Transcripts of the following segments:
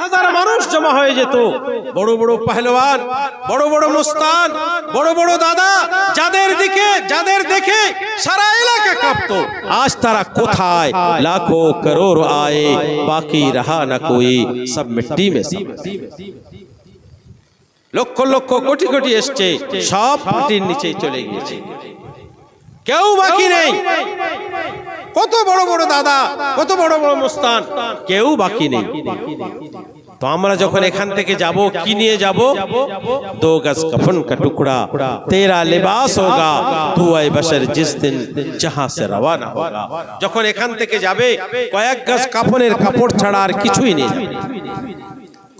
হাজার মানুষ জমা হয়ে যেত। বড় বড় পাহলওয়ান, বড় বড় মুস্তান, বড় বড় দাদা, যাদের দিকে, যাদের দেখে সারা এলাকা কাঁপতো। আজ তারা কোথায়? লাখো করোড় আয়ে, বাকি রাহা না কোই সব মিট্টি মে লক্ষ লক্ষ, কোটি কোটি এসছে, সব মাটির নিচে চলে গিয়েছে। কেউ বাকি নেই। কত বড় বড় দাদা কত বড় বড় মুস্তান। কেউ বাকি নেই। তো আমরা যখন এখান থেকে যাব কি নিয়ে যাব? দো গজ কফন কা টুকরা তেরা লিবাস হোগা তু আই বশর জিস দিন জহাं সে রওয়ানা হোগা। যখন এখান থেকে যাবে কয়েক গজ কাফনের কাপড় ছাড়া আর কিছুই নেই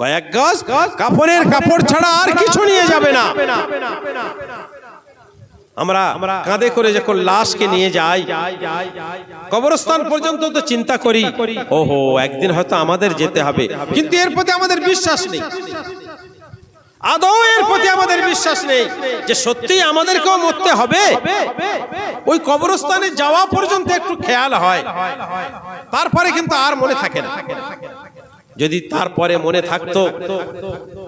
কয়েক গজ কাপড়ের কাপড় ছাড়া আর কিছু নিয়ে যাবে না। আমরা কাঁধে করে যখন লাশকে নিয়ে যাই, কবরস্থান পর্যন্ত তো চিন্তা করি, ওহো, একদিন হয়তো আমাদের যেতে হবে। কিন্তু এর প্রতি আমাদের বিশ্বাস নেই। আদৌ এর প্রতি আমাদের বিশ্বাস নেই যে সত্যি আমাদেরকেও মরতে হবে? ওই কবরস্থানে যাওয়া পর্যন্ত একটু খেয়াল হয়। তারপরে কিন্তু আর মনে থাকে না। যদি তারপরে মনে থাকতো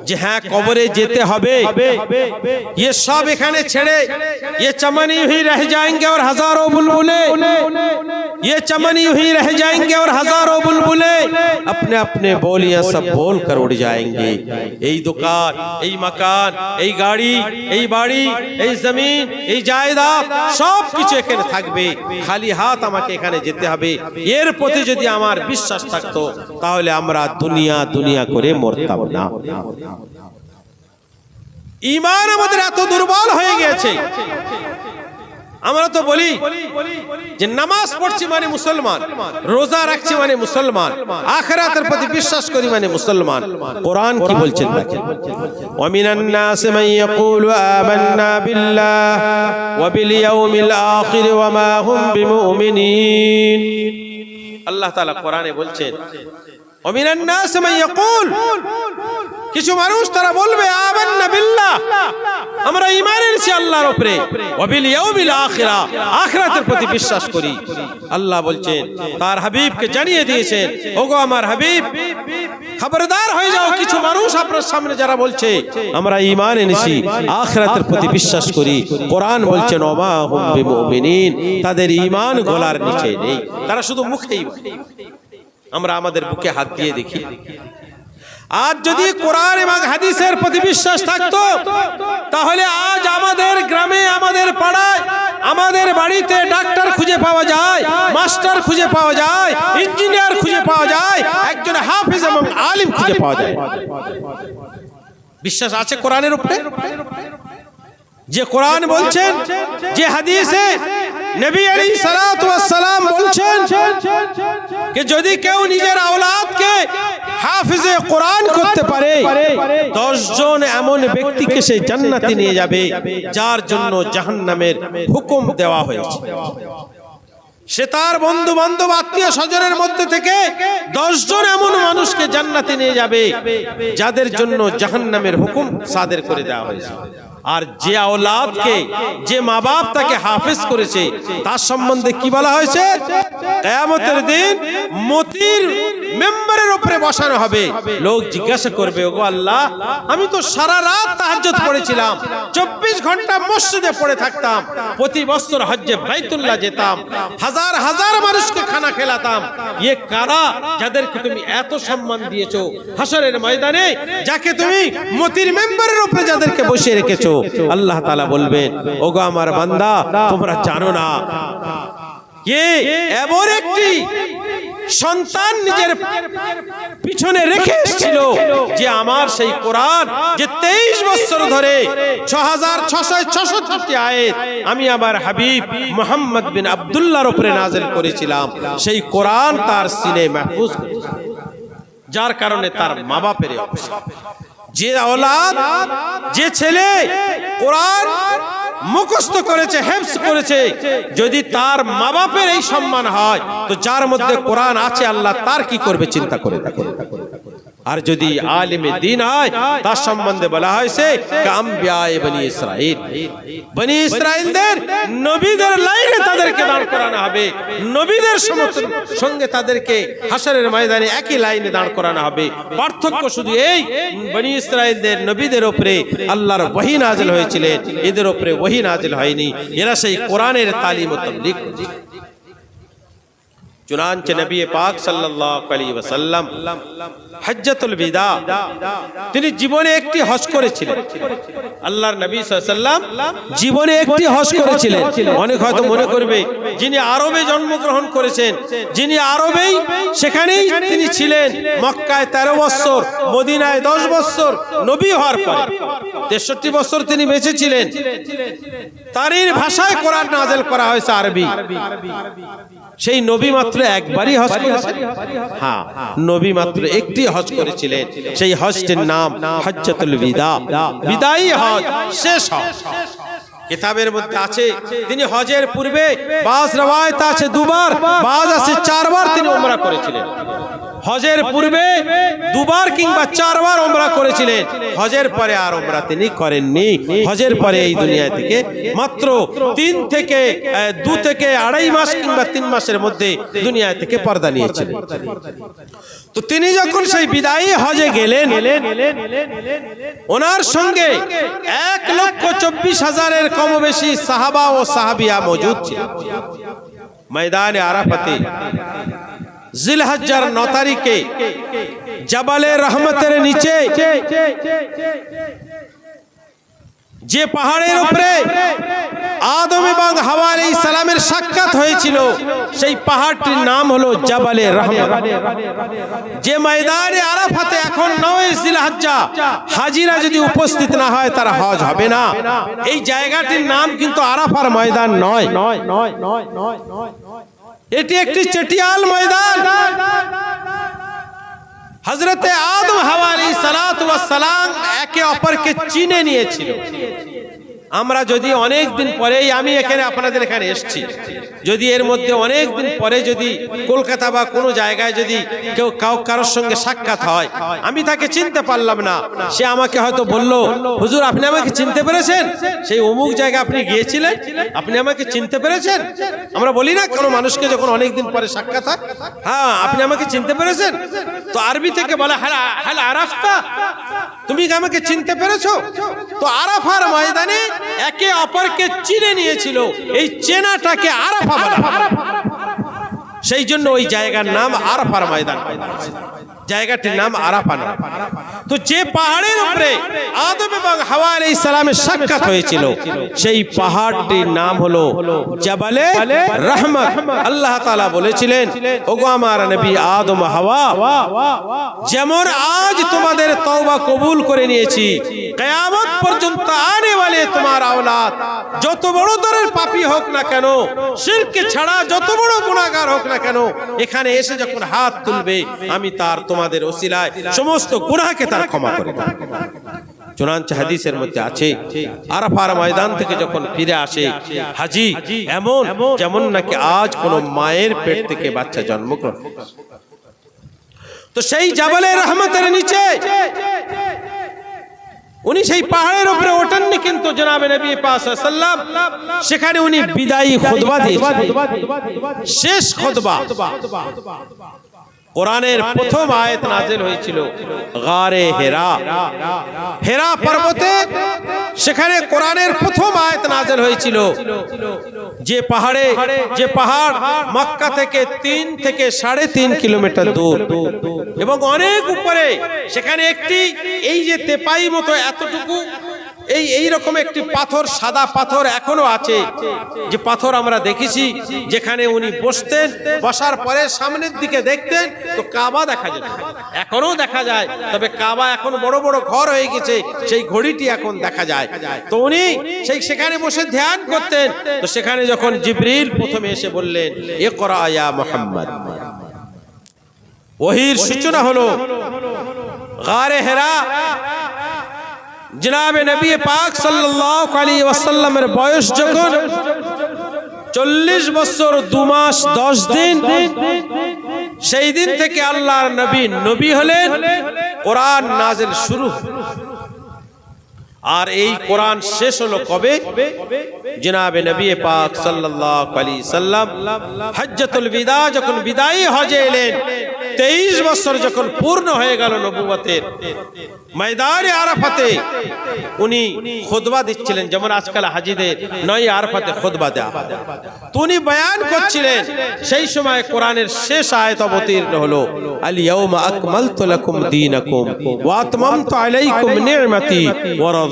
যে হ্যাঁ কবরে যেতে হবে ये सब এখানে ছেড়ে ये चमनी हुई रह जाएंगे और हजारों बुलबुले ये चमनी हुई रह जाएंगे और हजारों बुलबुले अपने अपने बोलियां सब बोल कर उड़ जाएंगे এই দোকান এই মাকান এই গাড়ি এই বাড়ি এই জমিন এই জায়দাদ সব কিছু এখানে থাকবে খালি হাত আমাকে এখানে যেতে হবে এর প্রতি যদি আমার বিশ্বাস থাকতো তাহলে আমরা দুনিয়া দুনিয়া করে মরতাম না। ইমান আমাদের এত দুর্বল হয়ে গেছে আমরা তো বলি যে নামাজ পড়ছি মানে মুসলমান, রোজা রাখছি মানে মুসলমান, আখরাতের প্রতি বিশ্বাস করি মানে মুসলমান। কোরআন কি বলছেন দেখেন। ওয়ামিনান নাস মান ইয়াকুলু আমান্না বিল্লাহ ওয়া বিল ইয়াউমিল আখির ওয়া মা হুম বিমুমিনিন। আল্লাহ তাআলা কোরআনে বলছেন কিছু মানুষ তারা বলবে আমরা ইমান এনেছি আল্লাহর উপরে। আখরাতের প্রতি বিশ্বাস করি। আল্লাহ বলছেন, তার হাবিবকে জানিয়ে দিয়েছেন, ওগো আমার হাবিব, খবরদার হয়ে যাও। কিছু মানুষ আপনার সামনে যারা বলছে, আমরা ইমান এনেছি, আখরাতের প্রতি বিশ্বাস করি। কোরআন বলছেন, ওমা হুম তাদের ইমান গলার নিচে নেই। তারা শুধু মুখেই আমরা আমাদের বুকে হাত দিয়ে দেখি। আজ যদি কোরআন এবং হাদিসের প্রতি বিশ্বাস থাকতো তাহলে আজ আমাদের গ্রামে আমাদের পাড়ায় আমাদের বাড়িতে ডাক্তার খুঁজে পাওয়া যায় মাস্টার খুঁজে পাওয়া যায় ইঞ্জিনিয়ার খুঁজে পাওয়া যায় একজন হাফিজ এবং আলিম খুঁজে পাওয়া যায়। বিশ্বাস আছে কোরআনের উপরে যে কোরআন বলছেন, যে হাদিসে নবী আলী সালাম বলছেন যে যদি কেউ নিজের আওলাদকে হাফিজে কোরআন করতে পারে দশ জন এমন ব্যক্তিকে সে জান্নাতে নিয়ে যাবে, যার জন্য জাহান্নামের হুকুম দেওয়া হয়েছে। সে তার বন্ধু বান্ধব আত্মীয় স্বজনের মধ্যে থেকে দশজন এমন মানুষকে জান্নাতে নিয়ে যাবে, যাদের জন্য জাহান্নামের হুকুম সাদের করে দেওয়া হয়েছে। আর যে আওলাদকে, যে মা বাপ তাকে হাফেজ করেছে, তার সম্বন্ধে কি বলা হয়েছে? কেয়ামতের দিন মতির মেম্বারের উপরে বসানো হবে। লোক জিজ্ঞাসা করবে, ওগো আল্লাহ, আমি তো সারা রাত তাহাজ্জুদ পড়েছিলাম। চব্বিশ ঘণ্টা মসজিদে পড়ে থাকতাম। প্রতি বছর হজ্জে বাইতুল্লাহ যেতাম। হাজার হাজার মানুষকে খানা খেলাতাম। ইয়ে কারা যাদেরকে তুমি এত সম্মান দিয়েছ? হাসরের ময়দানে যাকে তুমি মতির মেম্বারের উপরে যাদেরকে বসিয়ে রেখেছো। আল্লাহ তাআলা বলবেন, ওগো আমার বান্দা, তোমরা জানো না। কে এমন একটি সন্তান নিজের পিছনে রেখে এসেছিল যে আমার সেই কোরআন যে তেইশ বছর ধরে ছ হাজার ছশো ছষট্টি আয়েত আমি আমার হাবিব মোহাম্মদ বিন আবদুল্লাহর উপরে নাজেল করেছিলাম। সেই কোরআন তার সিনে মাহফুজ যার কারণে তার মা বাপের যে ওলাদ যে ছেলে কোরআন মুখস্থ করেছে হেফস করেছে। যদি তার মা বাপের এই সম্মান হয়, তো যার মধ্যে কোরআন আছে, আল্লাহ তার কি করবে? চিন্তা করে দেখো। আর যদি আলিমে দিন হয় তার সম্বন্ধে বলা হয়েছে কাম্বিয়ায় বনি ইসরাইল বনি ইসরাইলদের নবীদের লাইনে তাদেরকে দাঁড় করানো হবে। নবীদের সমর্থন সঙ্গে তাদেরকে হাসরের ময়দানে একই লাইনে দাঁড় করানো হবে। পার্থক্য শুধু এই বনি ইসরাইলদের নবীদের উপরে আল্লাহর ওহী নাজিল হয়েছিলেন। এদের ওপরে ওহী নাজিল হয়নি। এরা সেই কোরআনের তালিম ও তাবলীগ। চুনাঞ্চ নবী পাক সাল্লাল্লাহু আলাইহি ওয়াসাল্লাম হজ্জাতুল বিদা, তিনি জীবনে একটি হজ করেছিলেন। আল্লাহর নবী ওয়াসাল্লাম জীবনে একটি হজ করেছিলেন। অনেক হয়তো মনে করবে, যিনি আরবে জন্মগ্রহণ করেছেন, যিনি আরবেই সেখানেই তিনি ছিলেন। মক্কায় 13 বছর মদিনায় 10 বছর নবী হওয়ার পর 63 বছর তিনি বেঁচে ছিলেন। তারই ভাষায় কোরআন নাযিল করা হয়েছে আরবি। সেই নবী মাত্র একবারই হজ করেছেন হ্যাঁ নবী মাত্র একটি হজ করেছিলেন। সেই হজটির নাম হজ্জাতুল বিদা। বিদায়ী হজ শেষ হজ। কিতাবের মধ্যে আছে তিনি হজের পূর্বে বাস রওয়ায়ত আছে দুবার বাস আছে চারবার তিনি উমরা করেছিলেন। হজের পূর্বে দুবার কিংবা চারবার ওমরা করেছিলেন। হজের পরে আর ওমরা তিনি করেননি। হজের পরে এই দুনিয়া থেকে মাত্র তিন থেকে দু থেকে আড়াই মাস কিংবা তিন মাসের মধ্যে দুনিয়া থেকে পর্দা নিয়েছিলেন। তো তিনি যখন সেই বিদায়ী হজে গেলেন, ওনার সঙ্গে এক লক্ষ চব্বিশ হাজারের কম বেশি সাহাবা ও সাহাবিয়া মজুদ ছিল ময়দানে আরাফাতে জিলহজ্জার ন তারিখে জাবালে রহমতের নিচে যে পাহাড়ের উপরে আদম এবং হাওয়া আলাইহিস সালামের সাক্ষাৎ হয়েছিল, সেই পাহাড়টির নাম হলো জাবালে রহমত। যে ময়দানে আরাফাতে এখন নয় জিলহজ্জা, হাজিরা যদি উপস্থিত না হয়, তারা হজ হবে না। এই জায়গাটির নাম কিন্তু আরাফার ময়দান নয়। নয় নয় নয় নয় নয় এটি একটি চেটিয়াল ময়দান। হজরতে আদম হাওয়া আলী সালাম একে অপরকে চিনে নিয়েছিল। আমরা যদি অনেক দিন পরেই আমি এখানে আপনাদের এখানে এসেছি, যদি এর মধ্যে অনেক দিন পরে যদি কলকাতা বা কোনো জায়গায় যদি কেউ কাউ কারোর সঙ্গে সাক্ষাৎ হয়, আমি তাকে চিনতে পারলাম না। সে আমাকে হয়তো বলল, হুজুর, আপনি আমাকে চিনতে পেরেছেন? সেই অমুক জায়গায় আপনি গিয়েছিলেন? আপনি আমাকে চিনতে পেরেছেন? আমরা বলি না, কোনো মানুষকে যখন অনেক দিন পরে সাক্ষাৎ হয় হ্যাঁ আপনি আমাকে চিনতে পেরেছেন? তো আরবি থেকে বলে হ্যাঁ হ্যাঁ আরাফতা, তুমি আমাকে চিনতে পেরেছ? তো আরাফার ময়দানে একে অপরকে চিনে নিয়েছিল। এই চেনাটাকে আরাফা। সেই জন্য ওই জায়গার নাম আরাফার ময়দান। জায়গাটির নাম আরাফা নাম তো যে পাহাড়ের উপরে আদম এবং হাওয়া আলাইহিস সালামের সাক্ষাৎ হয়েছিল সেই পাহাড়টির নাম হলো জাবালে রহমত। আল্লাহ তাআলা বলেছিলেন ওগো আমার নবী আদম হাওয়া যেমন আজ তোমাদের তওবা কবুল করে নিয়েছি কিয়ামত পর্যন্ত আনে वाले তোমার আওলাদ যত বড় দরের পাপী হোক না কেন শিরকে ছাড়া যত বড় গুনাহগার হোক না কেন এখানে এসে যখন হাত তুলবে আমি তার তোমাদের ওসিলায় সমস্ত গুনাহকে তার ক্ষমা করে চুনাঞ্চ হাদিসের মধ্যে আছে, আরাফার ময়দান থেকে যখন ফিরে আসে, হাজি এমন, যেমন নাকি আজ কোন মায়ের পেট থেকে বাচ্চা জন্মগ্রহণ। তো সেই জাবালে রহমতের নিচে, উনি সেই পাহাড়ের উপরে ওঠেননি কিন্তু জনাবে নবী পাক সাল্লাম সেখানে উনি বিদায়ী খুতবা দিয়েছেন। শেষ খুতবা কোরআনের প্রথম আয়াত নাজিল হয়েছিল গারে হেরা। হেরা। পর্বতে সেখানে কোরআনের প্রথম আয়াত নাজিল হয়েছিল। যে পাহাড়ে যে পাহাড় মক্কা থেকে তিন থেকে সাড়ে তিন কিলোমিটার দূর। এবং অনেক উপরে সেখানে একটি এই যে তেপাই মতো এতটুকু এই এই রকম একটি পাথর, সাদা পাথর এখনও আছে। যে পাথর আমরা দেখেছি, যেখানে উনি বসতেন, বসার পরে সামনের দিকে দেখতেন, তো কাবা দেখা যেত। এখনও দেখা যায়, তবে কাবা এখন বড় বড় ঘর হয়ে গেছে, সেই ঘড়িটি এখন দেখা যায়। তো উনি সেই সেখানে বসে ধ্যান করতেন, তো সেখানে যখন জিবরিল প্রথমে এসে বললেন এ করা আয়া মোহাম্মদ। ওহির সূচনা হলো, গারে হেরা জনাবে নবী পাক সাল্লাল্লাহু আলাইহি ওয়াসাল্লামের বয়স যখন চল্লিশ বছর, দু মাস, দশ দিন, সেই দিন থেকে আল্লাহর নবী নবী হলেন কোরআন নাজিল শুরু। আর এই কোরআন শেষ হলো কবে? জনাবে নবী পাক সাল্লাল্লাহু আলাইহি সাল্লাম হজ্জাতুল বিদা যখন বিদায়ী হজে এলেন 23 বছর যখন পূর্ণ হয়ে গেল নবুয়তের ময়দানে আরাফাতে, উনি খুতবা দিচ্ছিলেন, যেমন আজকাল হাজিদের নয় আরাফাতে খুতবা দেয়া উনি বয়ান করছিলেন, সেই সময় কোরআনের শেষ আয়াত অবতীর্ণ হলো আল ইয়াউমা আকমালতু লাকুম দীনাকুম ওয়া আতমামতু আলাইকুম নি'মাতি ওয়া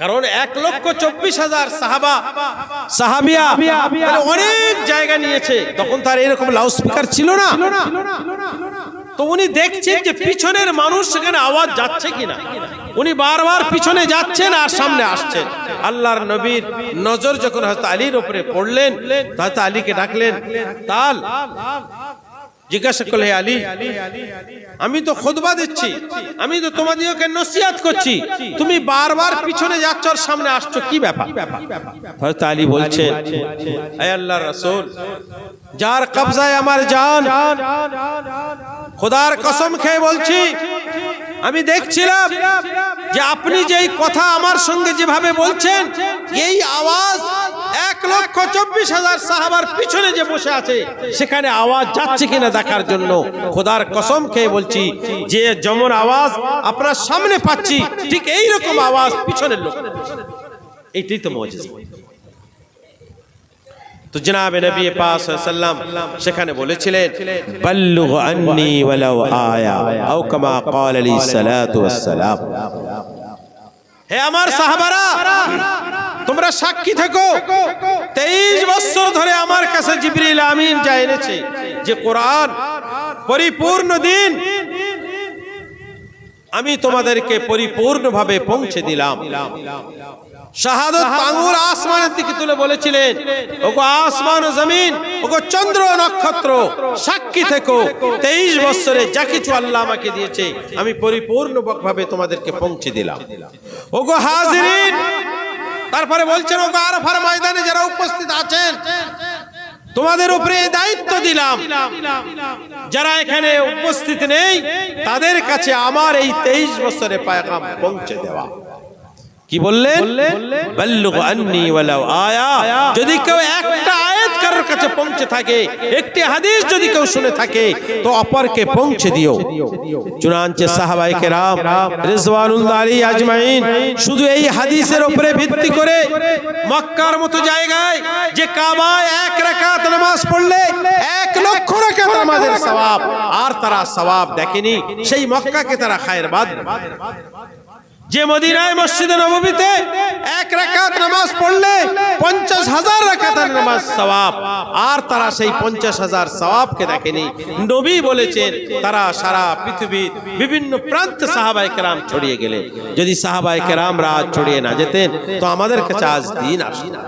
কারণ এক লক্ষ চব্বিশ হাজার সাহাবা সাহাবিয়া তাহলে অনেক জায়গা নিয়েছে। তখন তার এরকম লাউড স্পিকার ছিল না। তো উনি দেখছেন যে পিছনের মানুষ সেখানে আওয়াজ যাচ্ছে কিনা। উনি বারবার পিছনে যাচ্ছেন আর সামনে আসছেন। আল্লাহর নবীর নজর যখন হয়তো আলীর উপরে পড়লেন হয়তো আলীকে ডাকলেন তাল জিজ্ঞাসা করলে, আলী, আমি তো খোদবা দিচ্ছি, আমি তো তোমাদেরকে নসিহাত করছি, তুমি বারবার পিছনে যাচ্ছ আর সামনে আসছো, কি ব্যাপার? হযরত আলী রাসূল, যার কবজায় আমার জান, খোদার কসম খেয়ে বলছি, আমি দেখছিলাম যে আপনি যেই কথা আমার সঙ্গে যেভাবে বলছেন, এই আওয়াজ এক লক্ষ চব্বিশ হাজার সাহাবার পিছনে যে বসে আছে, সেখানে আওয়াজ যাচ্ছে কিনা দেখার জন্য খোদার কসম খেয়ে বলছি, যে যেমন আওয়াজ আপনার সামনে পাচ্ছি, ঠিক এই রকম আওয়াজ পিছনের লোক। এইটাই তো মজা তো জনাবে নবী সেখানে বলেছিলেন, বাল্লুগ আয়া, আও কামা ক্বাল আলী সালাতু ওয়াসসালাম। হে আমার সাহাবারা, তোমরা সাক্ষী থেকো। তেইশ বছর ধরে আমার কাছে জিবরিল আমিন যা এনেছে। যে কোরআন পরিপূর্ণ দিন, আমি তোমাদেরকে পরিপূর্ণভাবে পৌঁছে দিলাম। শাহাদত আঙ্গুর আসমানের দিকে তুলে বলেছিলেন, ওগো আসমান ও জমিন, ওগো চন্দ্র নক্ষত্র, সাক্ষী থেকো, তেইশ বছরে যা কিছু আল্লাহ আমাকে দিয়েছে, আমি পরিপূর্ণ ভাবে তোমাদেরকে পৌঁছে দিলাম। ওগো হাজিরিন, তারপরে বলছেন, ওগো আরফার ময়দানে যারা উপস্থিত আছেন তোমাদের উপরে দায়িত্ব দিলাম। যারা এখানে উপস্থিত নেই তাদের কাছে আমার এই তেইশ বছরে পায়গাম পৌঁছে দেওয়া। কি বললেন? যদি কেউ একটা কারোর কাছে পৌঁছে থাকে, একটি হাদিস যদি কেউ শুনে থাকে, তো অপরকে পৌঁছে দিও। চুনাঞ্চে সাহাবাই কেরাম রিজওয়ানুল্লাহ আলী আজমাইন, শুধু এই হাদিসের উপরে ভিত্তি করে মক্কার মতো জায়গায় যে কাবায় এক রাকাত নামাজ পড়লে এক লক্ষ রাকাত নামাজের সওয়াব, আর তারা সওয়াব দেখেনি, সেই মক্কাকে তারা খায়ের বাদ। যে মদিনায় মসজিদে নবমীতে এক রাকাত নামাজ পড়লে পঞ্চাশ হাজার রাকাতের নামাজ সওয়াব। আর তারা সেই পঞ্চাশ হাজার সওয়াবকে দেখেনি। নবী বলেছেন, তারা সারা পৃথিবীর বিভিন্ন প্রান্তে সাহাবাই কেরাম ছড়িয়ে গেলে। যদি সাহাবাই কেরাম রাজ ছড়িয়ে না যেতেন, তো আমাদের কাছে আজ দিন আসতো।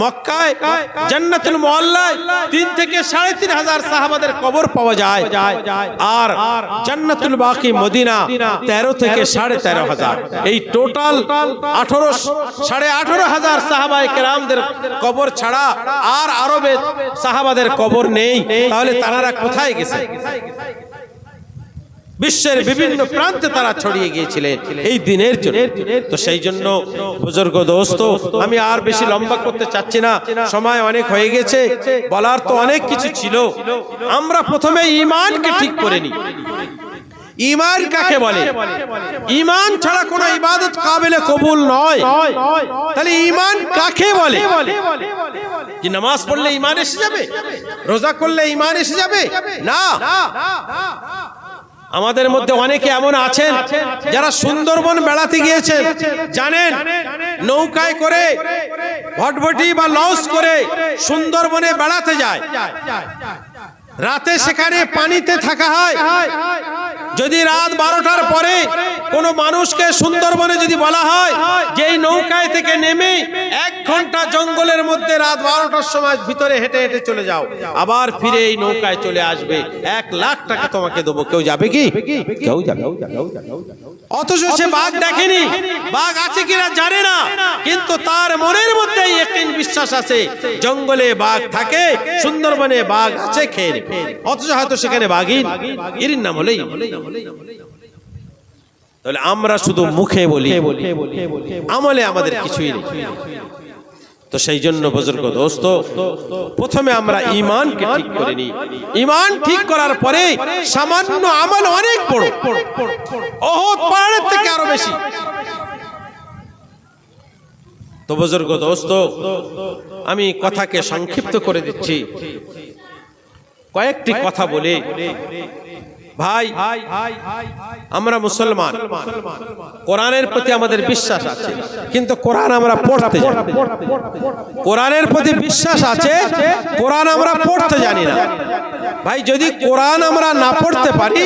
মক্কায় জান্নাতুল তিন থেকে সাড়ে তিন হাজার সাহাবাদের কবর পাওয়া যায়। আর জান্নাতুল বাকি মদিনা তেরো থেকে সাড়ে তেরো হাজার। এই টোটাল আঠারো সাড়ে আঠারো হাজার কেরামদের কবর ছাড়া আর আরবে সাহাবাদের কবর নেই। তাহলে তারা কোথায় গেছে? বিশ্বের বিভিন্ন প্রান্তে তারা ছড়িয়ে গিয়েছিলেন এই দিনের জন্য। তো সেই জন্য। বুজুর্গ দোস্ত আমি আর বেশি লম্বা করতে চাচ্ছি না। সময় অনেক হয়ে গেছে বলার তো অনেক কিছু ছিল। আমরা প্রথমে ইমানকে ঠিক করে নিই। ইমান কাকে বলে? ইমান ছাড়া কোনো ইবাদত কাবিলে কবুল নয়। তাহলে ইমান কাকে বলে? কি নামাজ পড়লে ইমান এসে যাবে? রোজা করলে ইমান এসে যাবে? না। আমাদের মধ্যে অনেকে এমন আছেন যারা সুন্দরবন বেড়াতে গিয়েছেন জানেন নৌকায় করে ভটভটি বা লঞ্চ করে সুন্দরবনে বেড়াতে যায়। রাতে সেখানে পানিতে থাকা হয়। যদি রাত বারোটার পরে কোনো মানুষকে সুন্দরবনে যদি বলা হয় যে এই নৌকায় থেকে নেমে মধ্যে রাত বারোটার সময় ভিতরে হেঁটে হেঁটে চলে যাও। আবার ফিরে এই নৌকায় চলে আসবে। এক লাখ টাকা তোমাকে দেবো। কেউ যাবে কি? কেউ যাবে। অথচ সে বাঘ দেখেনি। বাঘ আছে কিনা জানে না। কিন্তু তার মনের মধ্যে একদিন বিশ্বাস আছে। জঙ্গলে বাঘ থাকে সুন্দরবনে বাঘ আছে খেয়ে। অথচ হয়তো সেখানে বাঘই এর নাম হলেই। তাহলে আমরা শুধু মুখে বলি। আমলে আমাদের কিছুই নেই। তো সেই জন্য বুজুর্গ দোস্ত প্রথমে আমরা ইমানকে ঠিক করে নিই। ইমান ঠিক করার পরে সামান্য আমল অনেক বড়। অহত পাহাড়ের থেকে আরও বেশি। তো বুজুর্গ দোস্ত আমি কথাকে সংক্ষিপ্ত করে দিচ্ছি। কয়েকটি কথা বলে। ভাই, আমরা মুসলমান। কোরআনের প্রতি আমাদের বিশ্বাস আছে। কিন্তু কোরআন আমরা পড়তে জানি কোরআনের প্রতি বিশ্বাস আছে, কোরআন আমরা পড়তে জানি না। ভাই, যদি কোরআন আমরা না পড়তে পারি,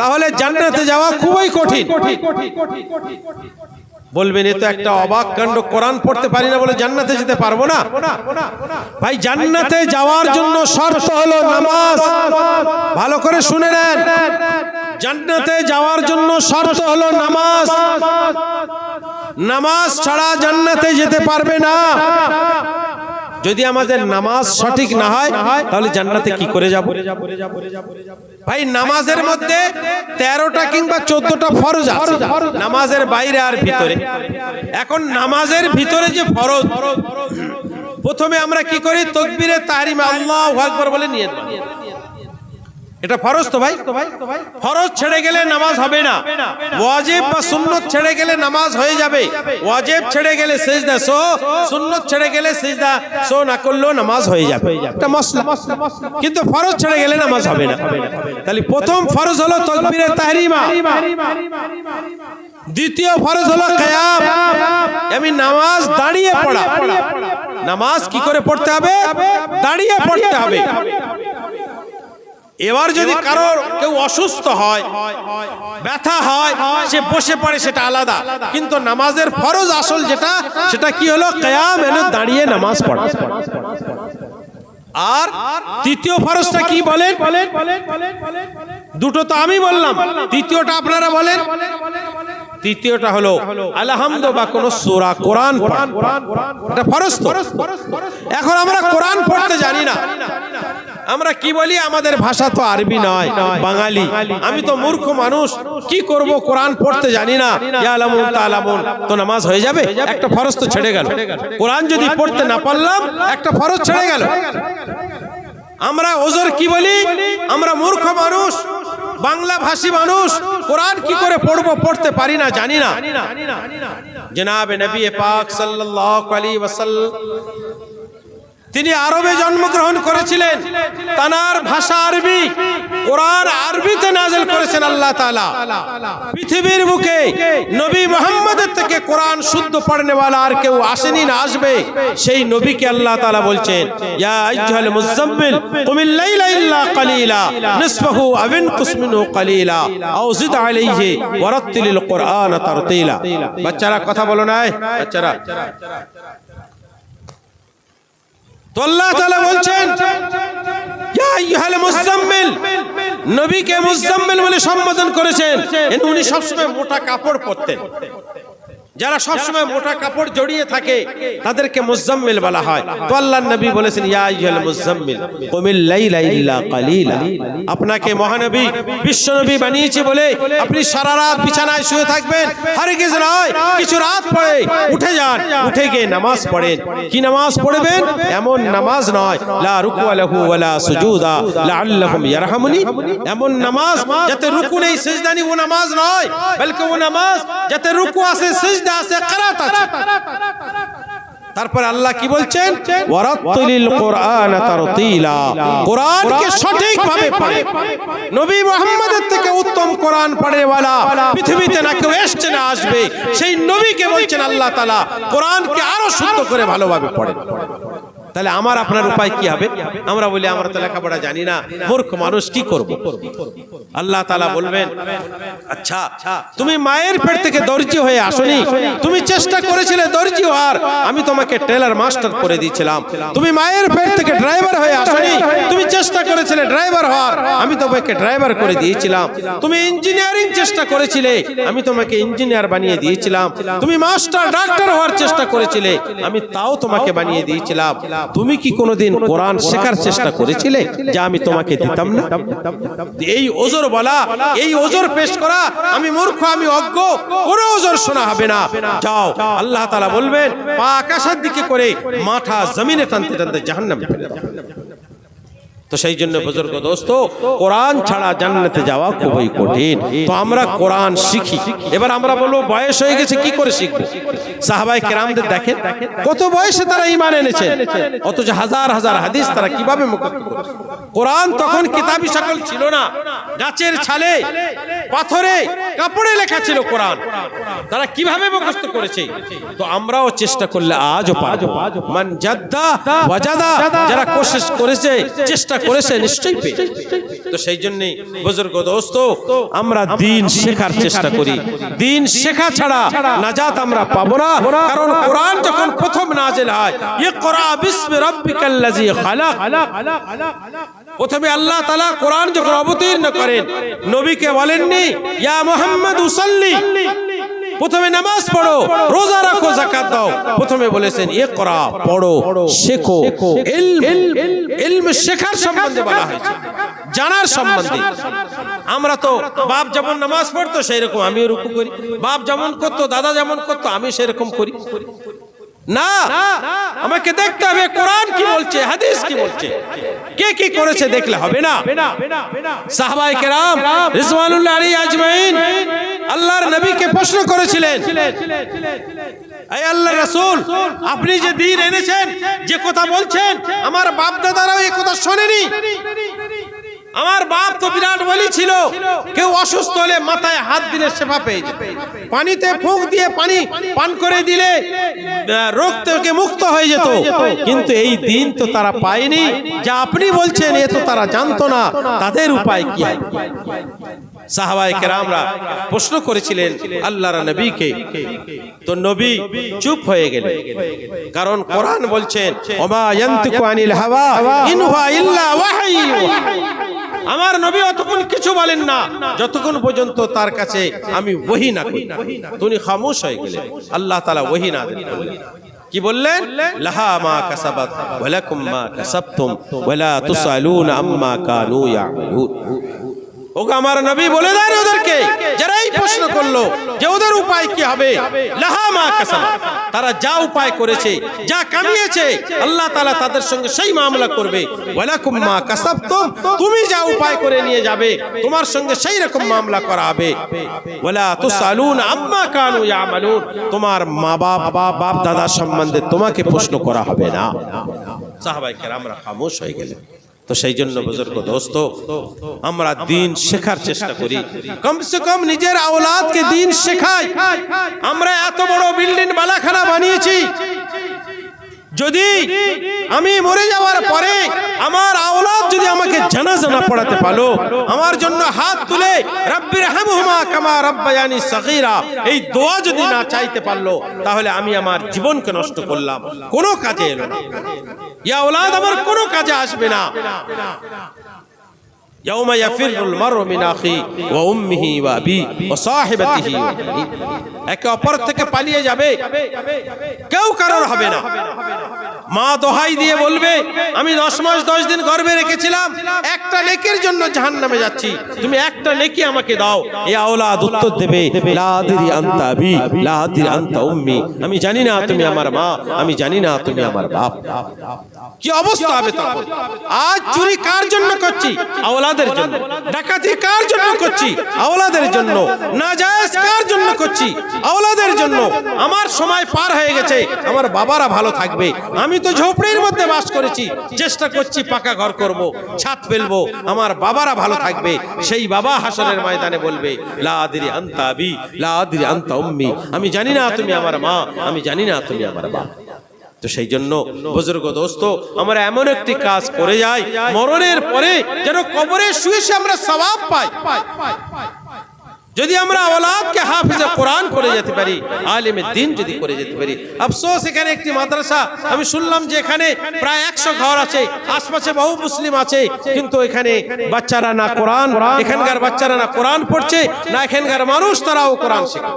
তাহলে জান্নাতে যাওয়া খুবই কঠিন। বলবেন এ তো একটা অবাক কাণ্ড কোরআন পড়তে পারি না বলে জান্নাতে যেতে পারব না। ভাই জান্নাতে যাওয়ার জন্য শর্ত হলো নামাজ। ভালো করে শুনে নেন। জান্নাতে যাওয়ার জন্য শর্ত হলো নামাজ। নামাজ। ছাড়া জান্নাতে যেতে পারবে না। যদি আমাদের নামাজ সঠিক না হয় তাহলে জান্নাতে কি করে যাব? ভাই নামাজের মধ্যে তেরোটা কিংবা চোদ্দটা ফরজ আছে। নামাজের বাইরে আর ভিতরে। এখন নামাজের ভিতরে যে ফরজ প্রথমে আমরা কি করি? তকবিরে তাহারিমা আল্লাহ আকবর বলে নিয়ে। এটা ফরজ তো ভাই? ফরজ ছেড়ে গেলে নামাজ হবে না। ওয়াজিব বা সুন্নত ছেড়ে গেলে নামাজ হয়ে যাবে। ওয়াজিব ছেড়ে গেলে সেজদা সো সুন্নত ছেড়ে গেলে সেজদা সো না করলেও নামাজ হয়ে যাবে। এটা মসলা। কিন্তু ফরজ ছেড়ে গেলে নামাজ হবে না। তাহলে প্রথম ফরজ হলো তকবীরে তাহরিমা। দ্বিতীয় ফরজ হলো কিয়াম। আমি নামাজ দাঁড়িয়ে পড়া। নামাজ কি করে পড়তে হবে? দাঁড়িয়ে পড়তে হবে। এবার যদি কারোর কেউ অসুস্থ হয় ব্যথা হয় সে বসে পড়ে সেটা আলাদা। কিন্তু নামাজের ফরজ আসল যেটা সেটা কি হলো? কেয়াম এনে দাঁড়িয়ে নামাজ পড়া। আর তৃতীয় ফরজটা কি বলেন? দুটো তো আমি বললাম। তৃতীয়টা আপনারা বলেন। তৃতীয়টা হলো আলহামদ বা কোন সূরা কোরআন। এটা ফরজ এখন আমরা কোরআন পড়তে জানি না। আমরা কি বলি? আমাদের ভাষা তো আরবি নয়, বাঙালি। আমি তো মূর্খ মানুষ। কি করব? কোরআন পড়তে জানি না। তো নামাজ হয়ে যাবে? একটা ফরজ তো ছেড়ে গেল। কোরআন যদি পড়তে না পারলাম, একটা ফরজ ছেড়ে গেল। আমরা ওজোর কি বলি? আমরা মূর্খ মানুষ বাংলা ভাষী মানুষ। কোরআন কি করে পড়ব, পড়তে পারি না, জানি না। জনাবে নবী পাক সাল্লাল্লাহু আলাইহি ওয়াসাল্লাম তিনি আরবে জন্মগ্রহণ করেছিলেন। তানার ভাষা আরবি, কোরআন আরবিতে নাজেল করেছেন আল্লাহ তালা পৃথিবীর বুকে নবী মুহাম্মদের থেকে কোরআন শুদ্ধ পড়নেওয়ালা আর কেউ আসেনি না আসবে, সেই নবীকে আল্লাহ তালা বলছেন কুরআন বাচ্চারা কথা বলো না বাচ্চারা। তো আল্লাহ তাআলা বলছেন ইয়া আইয়ুহাল মুজাম্মিল নবীকে মুজাম্মিল বলে সম্বোধন করেছেন। উনি সবসময় মোটা কাপড় পরতেন। যারা সবসময় মোটা কাপড় জড়িয়ে থাকে তাদেরকে মুজাম্মিল বলা হয়। তো আল্লাহর নবী বলেছেন ইয়া মুজাম্মিল কুমিল লাইলা ইল্লা কালিলা। আপনাকে মহানবী বিশ্বনবী বানিয়েছে বলে আপনি সারা রাত বিছানায় শুয়ে থাকবেন। হারগিজ নয় কিছু রাত পরে উঠে যান উঠে গিয়ে নামাজ পড়েন। কি নামাজ পড়বেন? এমন নামাজ নয় লা রুকু লাহু ওয়ালা সুজুদা লাআল্লাহুম ইয়ারহামুনি। এমন নামাজ যাতে রুকু নেই সিজদা নেই ও নামাজ নয় বলকে ও নামাজ যাতে রুকু আছে সিজদা আছে আছে। তারপরে আল্লাহ কি বলছেন? কোরআন তারতিলা। কোরআনকে পড়ে। নবী মুহাম্মদের থেকে উত্তম কোরআন পড়েওয়ালা পৃথিবীতে না কেউ এসছে, না আসবে। সেই নবীকে বলছেন আল্লাহ তাআলা, কোরআনকে আরও শুদ্ধ করে ভালোভাবে পড়েন তাহলে আমার আপনার উপায় কি হবে? আমরা বলি, আমরা তো লেখাপড়া জানি না। মূর্খ মানুষ কি করব? আল্লাহ তালা বলবেন আচ্ছা তুমি মায়ের পেট থেকে দর্জি হয়ে আসনি। তুমি চেষ্টা করেছিলে দর্জি হওয়ার। আমি তোমাকে টেলার মাস্টার করে দিয়েছিলাম। তুমি মায়ের পেট থেকে ড্রাইভার হয়ে আসনি। তুমি চেষ্টা করেছিলে ড্রাইভার হওয়ার। আমি তোমাকে ড্রাইভার করে দিয়েছিলাম। তুমি ইঞ্জিনিয়ারিং চেষ্টা করেছিলে। আমি তোমাকে ইঞ্জিনিয়ার বানিয়ে দিয়েছিলাম। তুমি মাস্টার ডাক্তার হওয়ার চেষ্টা করেছিলে। আমি তাও তোমাকে বানিয়ে দিয়েছিলাম। তুমি কি কোনোদিন কোরআন শেখার চেষ্টা করেছিলে? যে আমি তোমাকে দিতাম না? এই ওজোর বলা এই ওজোর পেশ করা আমি মূর্খ আমি অজ্ঞ কোনো ওজোর শোনা হবে না। যাও আল্লাহ তালা বলবেন পা আকাশের দিকে করে মাথা জমিনে টানতে টানতে জাহান্নামে ফেলে দাও। তো সেই জন্য বুজুর্গ দোস্ত কোরআন ছাড়া জান্নাতে যাওয়া খুবই কঠিন। তো আমরা কোরআন শিখি। এবার আমরা বলব বয়স হয়ে গেছে কি করে শিখব? সাহাবাই কেরামদের দেখেন কত বয়সে তারা ইমান এনেছে অথচ হাজার হাজার হাদিস তারা কীভাবে মুখস্থ করেছে কোরআন তখন কিতাবি সকল ছিল না। গাছের ছালে পাথরে কাপড়ে লেখা ছিল কোরআন। তারা কীভাবে মুখস্থ করেছে? তো আমরাও চেষ্টা করলে আজও পারব। মান জাদ্দা ওয়াজাদা যারা কোশিশ করেছে চেষ্টা করেছে নিশ্চয়ই পেয়ে তো সেই জন্য বুজুর্গ দোস্ত আমরা দিন শেখার চেষ্টা করি। দিন শেখা ছাড়া নাজাত আমরা পাবো না। কারণ কোরআন যখন প্রথম নাজেল হয় ইকরা বিসমি রাব্বিকাল্লাযী খালাক। প্রথমে আল্লাহ তাআলা কোরআন যখন অবতীর্ণ করেন নবীকে বলেননি ইয়া মুহাম্মদ উসাল্লি প্রথমে নামাজ পড়ো, রোজা রাখো জাকাত দাও। প্রথমে বলেছেন এ ইকরা, পড়ো, শেখো। ইলম শেখার সম্বন্ধে বলা হয়েছে। জানার সম্বন্ধে। আমরা তো বাপ যেমন নামাজ পড়তো সেই রকম আমিও রুকু করি। বাপ যেমন করতো, দাদা যেমন করতো, আমি সেরকম করি। না আমাকে দেখতে হবে কোরআন কি বলছে হাদিস কি বলছে? কে কি করেছে দেখলে হবে না? সাহাবাই কেরাম রিজওয়ানুল্লাহ আলী আজমাইন আল্লাহর নবীকে প্রশ্ন করেছিলেন। এই আল্লাহ রাসূল আপনি যে দিন এনেছেন যে কথা বলছেন আমার বাপ দাদারাও এই কথা শোনেনি। আমার বাপ তো বিরাট বলি ছিল, কেউ অসুস্থ হলে মাথায় হাত দিলে সেবা পেয়ে যেত। পানিতে ফুঁক দিয়ে পানি পান করে দিলে রোগ থেকে মুক্ত হয়ে যেত। কিন্তু এই দিন তো তারা পায়নি। যা আপনি বলছেন, এ তো তারা জানতো না। তাদের উপায় কি? সাহাবাই কেরামরা প্রশ্ন করেছিলেন, আল্লাহর নবীকে। তো নবী চুপ হয়ে গেলেন। কারণ কোরআন বলছেন, ওমা ইয়ান্তিকু আনিল হাওয়া ইন হুয়া ইল্লা ওয়াহয়ু আমার নবী অতক্ষণ কিছু বলেন না। যতক্ষণ পর্যন্ত তার কাছে আমি ওহি না করি। তুমি খামোশ হয়ে গেলেন আল্লাহ তালা ওহি না কি বললেন? লাহা মা কাসাবাত ওয়ালাকুম মা কাসাবতুম ওয়ালা তুসালুনা আম্মা কানু ইয়ামালুন ওকে আমার নবী বলে দেন ওদেরকে। যারাই প্রশ্ন করল যে ওদের উপায় কি হবে? তারা যা উপায় করেছে, যা কামিয়েছে, আল্লাহ তাআলা তাদের সঙ্গে সেই মামলা করবে। তুমি যা উপায় করে নিয়ে যাবে, তোমার সঙ্গে সেই রকম মামলা করা হবে। আম্মা কানু ইয়ামালুন। তোমার মা বাপ বাপ দাদা সম্বন্ধে তোমাকে প্রশ্ন করা হবে না। সাহাবাই কেরামরা খামোশ হয়ে গেলেন। তো সেই জন্য বুজুর্গ দোস্ত আমরা দিন শেখার চেষ্টা করি। কমসে কম নিজের আওলাদকে দিন শেখাই। আমরা এত বড় বিল্ডিং বালাখানা বানিয়েছি। যদি আমি মরে যাওয়ার পরে আমার আওলাদ যদি আমাকে জানাজা না পড়াতে পারল আমার জন্য হাত তুলে রব্বির হামহুমা কামা রব্বায়ানি সগীরা এই দোয়া যদি না চাইতে পারল তাহলে আমি আমার জীবনকে নষ্ট করলাম। কোনো কাজে এলো না। ইয়া ওলাদ আমার কোনো কাজে আসবে না। يوم يفر المرء من اخيه وامه وابيه وصاحبته وبنيه একে অপর থেকে পালিয়ে যাবে কেউ কারোর হবে না মা দোহাই দিয়ে বলবে আমি দশ মাস দশ দিন গর্ভে রেখেছিলাম একটা নেকির জন্য জাহান নামে যাচ্ছি তুমি একটা নেকি আমাকে দাও এ আওলাদ উত্তর দেবে লাদিরি আন্তা আবি লাদিরি আন্তা উম্মি আমি জানি না তুমি আমার মা আমি জানি না তুমি আমার বাপ কি অবস্থা হবে আজ চুরি কার জন্য করছি? আওলাদের জন্য। ডাকাতি কার জন্য করছি? আওলাদের জন্য। কার জন্য করছি? আওলাদের জন্য। আমার সময় পার হয়ে গেছে। আমার বাবারা ভালো থাকবে। আমি তো ঝোপড়ির মধ্যে বাস করেছি। চেষ্টা করছি পাকা ঘর করব, ছাদ ফেলব। আমার বাবারা ভালো থাকবে। সেই বাবা হাসনের ময়দানে বলবে, লা আদরি আন্তা আবি, লা আদরি আন্তা উম্মি। আমি জানি না তুমি আমার মা, আমি জানি না তুমি আমার বাবা তো সেই জন্য বুজুর্গ দোস্ত, আমরা এমন একটি কাজ করে যাই, মরণের পরে যেন কবরে শুয়ে আমরা সবাব পাই। যদি আমরা আওলাদকে হাফিজে কোরআন করে যেতে পারি আলিমে দিন যদি করে যেতে পারি। আফসোস, এখানে একটি মাদ্রাসা, আমি শুনলাম যে এখানে প্রায় একশো ঘর আছে, আশপাশে বহু মুসলিম আছে, কিন্তু এখানে বাচ্চারা না কোরআন, এখানকার বাচ্চারা না কোরআন পড়ছে, না এখানকার মানুষ তারাও কোরআন শেখে।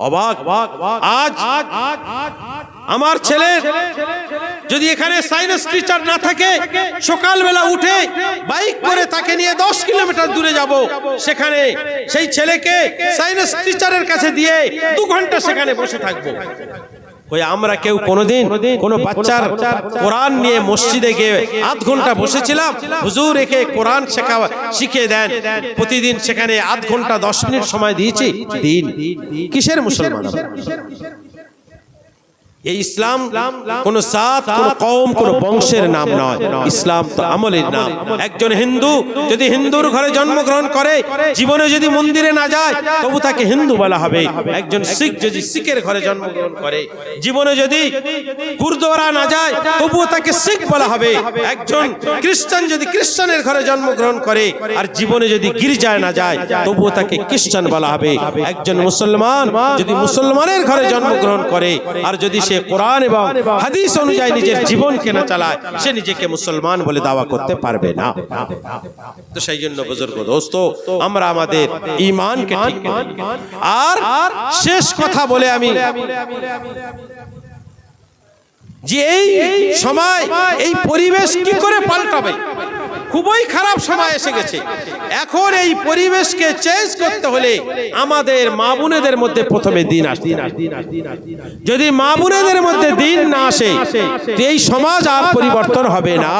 অবাক। আজ আমার ছেলে যদি এখানে সাইনাস টিচার না থাকে, সকালবেলা উঠে বাইক করে তাকে নিয়ে দশ কিলোমিটার দূরে যাব। সেখানে সেই ছেলেকে সাইনাস টিচারের কাছে দিয়ে দু ঘণ্টা সেখানে বসে থাকব। ওই আমরা কেউ কোনোদিন কোনো বাচ্চার কোরআন নিয়ে মসজিদে গিয়ে আধ ঘণ্টা বসেছিলাম। হুজুর একে কোরআন শেখা শিখিয়ে দেন। প্রতিদিন সেখানে আধ ঘণ্টা, দশ মিনিট সময় দিয়েছি। দিন। কিসের মুসলমান? এই ইসলাম কোন সাত কোন কম কোন বংশের নাম নয়। ইসলাম তো আমলের নাম। একজন হিন্দু যদি হিন্দুর ঘরে জন্মগ্রহণ করে জীবনে যদি মন্দিরে না যায় তবু তাকে হিন্দু বলা হবে। একজন শিখ যদি শিখের ঘরে জন্মগ্রহণ করে জীবনে যদি গুরুদ্বারা না যায় তবুও তাকে শিখ বলা হবে। একজন খ্রিস্টান যদি খ্রিস্টানের ঘরে জন্মগ্রহণ করে আর জীবনে যদি গির্জায় না যায় তবুও তাকে খ্রিস্টান বলা হবে। একজন মুসলমান যদি মুসলমানের ঘরে জন্মগ্রহণ করে আর যদি সে কোরআন এবং হাদিস অনুযায়ী নিজের জীবনকে না চালায়, সে নিজেকে মুসলমান বলে দাওয়া করতে পারবে না তো সেই জন্য, বুজুর্গ দোস্ত, আমরা আমাদের ইমানকে ঠিক। আর শেষ কথা বলে আমি, যে এই সময়, এই পরিবেশ কি করে পাল্টাবে খুবই খারাপ সময় এসে গেছে। এখন এই পরিবেশকে চেঞ্জ করতে হলে আমাদের মা বোনেদের মধ্যে প্রথমে দিন হবে। যদি মা বোনেদের মধ্যে দিন না আসে এই সমাজ আর পরিবর্তন হবে না।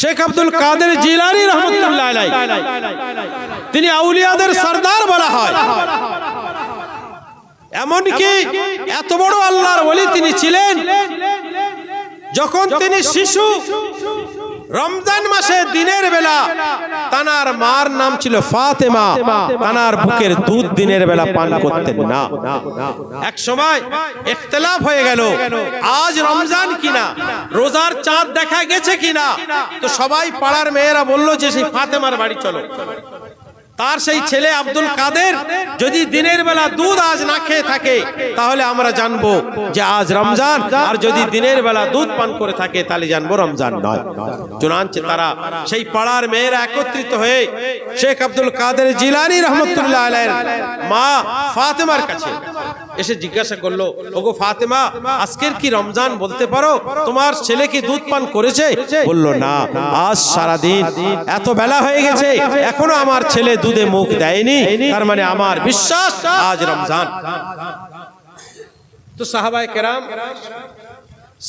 শেখ আব্দুল কাদের জিলানি রহমতুল্লাহ তিনি আউলিয়াদের সর্দার বলা হয়। এমনকি এত বড় আল্লাহর ওলি তিনি ছিলেন। যখন তিনি শিশু রমজান মাসে দিনের বেলা তানার মার নাম ছিল ফাতেমা। তানার বুকের দুধ দিনের বেলা পান করতেন না। এক সময় ইখতিলাফ হয়ে গেল। আজ রমজান কিনা? রোজার চাঁদ দেখা গেছে কিনা? তো সবাই পাড়ার মেয়েরা বলল যে সেই ফাতেমার বাড়ি চলো। তার সেই ছেলে আব্দুল কাদের যদি দিনের বেলা দুধ আজ না খেয়ে থাকে, তাহলে আমরা জানব যে আজ রমজান। আর যদি দিনের বেলা দুধ পান করে থাকে, তাহলে জানব রমজান নয়। চুনাঞ্চে তারা সেই পাড়ার মেয়েরা একত্রিত হয়ে শেখ আব্দুল কাদের জিলানি রহমতুল্লাহ আলাইয়ের মা ফাতেমার কাছে এসে জিজ্ঞাসা করল, ওগো ফাতেমা, আজকের কি রমজান বলতে পারো? তোমার ছেলে কি দুধ পান করেছে? বলল, না, আজ সারা দিন এত বেলা হয়ে গেছে, এখনও আমার ছেলে দুধে মুখ দেয়নি তার মানে আমার বিশ্বাস আজ রমজান তো সাহাবায়ে কেরাম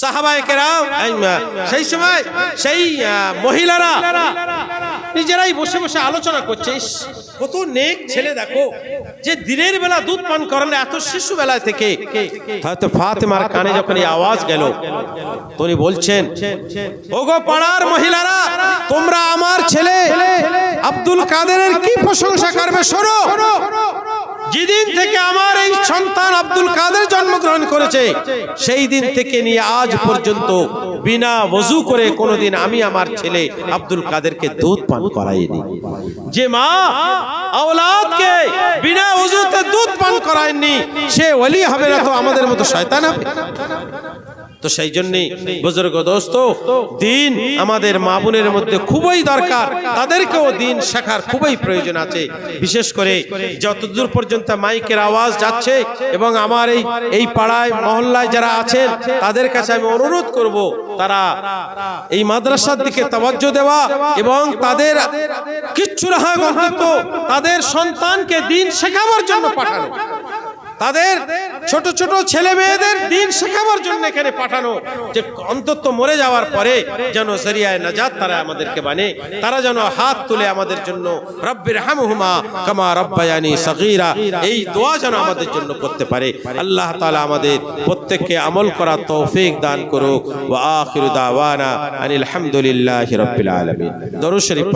সাহাবায়ে কেরাম সেই সময় সেই মহিলারা নিজেরাই বসে বসে আলোচনা করছে কত নেক ছেলে দেখো, যে দিনের বেলা দুধ পান করেন এত শিশু বেলা থেকে। হয়তো ফাতেমার কানে যখন এই আওয়াজ গেল, তিনি বলছেন, ওগো পাড়ার মহিলারা, তোমরা আমার ছেলে আব্দুল কাদেরের কি প্রশংসা করবে, শোনো। যেদিন থেকে আমার এই সন্তান আব্দুল কাদের জন্মগ্রহণ করেছে, সেই দিন থেকে নিয়ে আজ পর্যন্ত বিনা ওযু করে কোনোদিন আমি আমার ছেলে আব্দুল কাদেরকে দুধ পান করাইনি। যে মা আওলাদকে বিনা ওযুতে দুধ পান করায়নি, সে ওলি হবে না তো আমাদের মতো শয়তান হবে? তো সেই জন্যই বুজুর্গ দোস্ত দিন আমাদের মা বোনের মধ্যে খুবই দরকার। তাদেরকেও দিন শেখার খুবই প্রয়োজন আছে। বিশেষ করে যতদূর পর্যন্ত মাইকের আওয়াজ যাচ্ছে এবং আমার এই এই পাড়ায় মহল্লায় যারা আছেন তাদের কাছে আমি অনুরোধ করব তারা এই মাদ্রাসার দিকে তবজ্জ দেওয়া এবং তাদের কিচ্ছু হয় তাদের সন্তানকে দিন শেখাবার জন্য পাঠানো। তাদের ছোট ছোট ছেলে মেয়েদের দিন শেখাবার জন্য এখানে পাঠানো যে অন্তত মরে যাওয়ার পরে যেন জরিয়ায় নাজাত তারা আমাদেরকে মানে তারা যেন হাত তুলে আমাদের জন্য রব্বির হামহুমা কামা রব্বায়ানি সগীরা, এই দোয়া যেন আমাদের জন্য করতে পারে। আল্লাহ তাআলা আমাদের প্রত্যেককে আমল করা তৌফিক দান করুক। ওয়া আখিরু দাওয়ানা আনিল হামদুলিল্লাহি রাব্বিল আলামিন। দরুদ শরীফ